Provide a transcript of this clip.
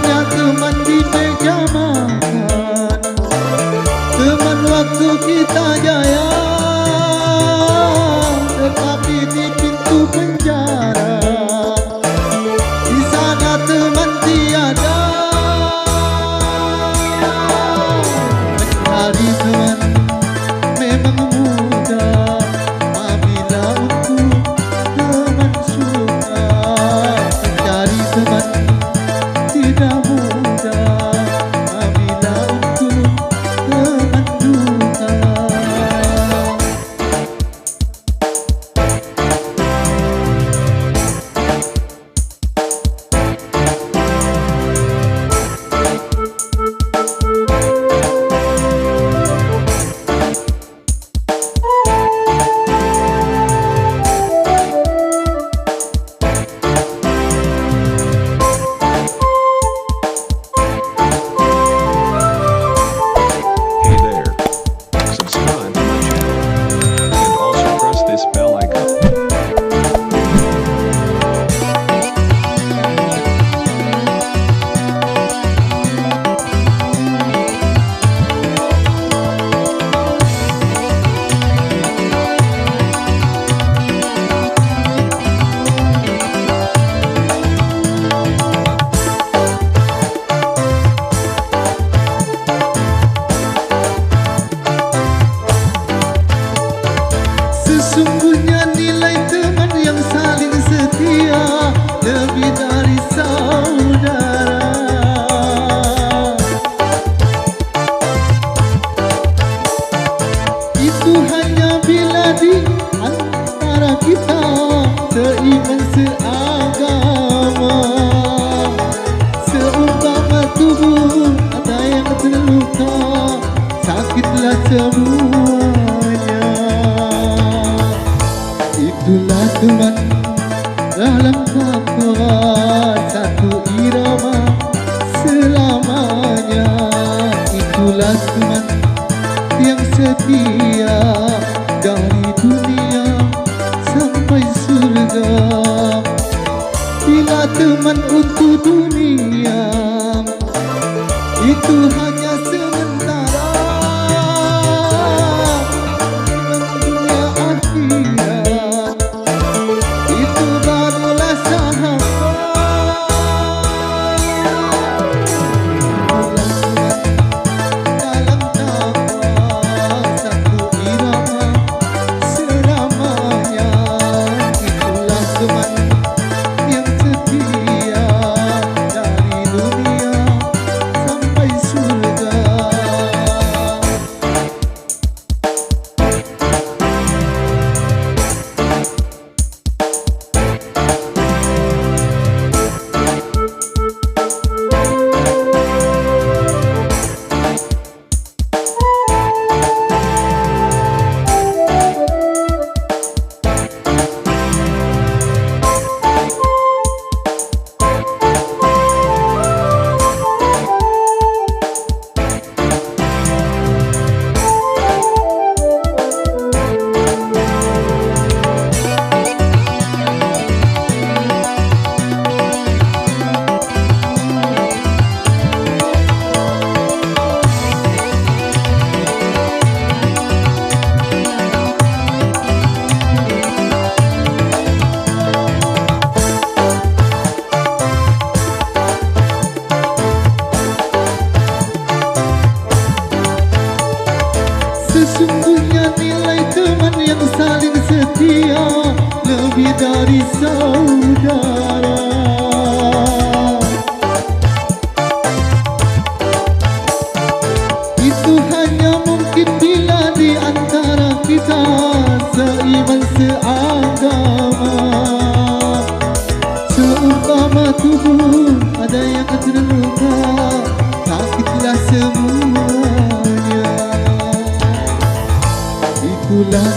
Banyak teman di meja makan. Teman waktu kita jaya kita Seiman seagama. Seumpama tubuh ada yang terluka Sakitlah semuanya. Itulah teman dalam takwa Satu irama selamanya. Itulah teman yang setia Teman untuk dunia. Itu hanya setia Lebih dari saudara. Itu hanya mungkin bila di antara kita Seiman seagama. Seumpama tubuh ada yang terluka Sakitlah semuanya. Itulah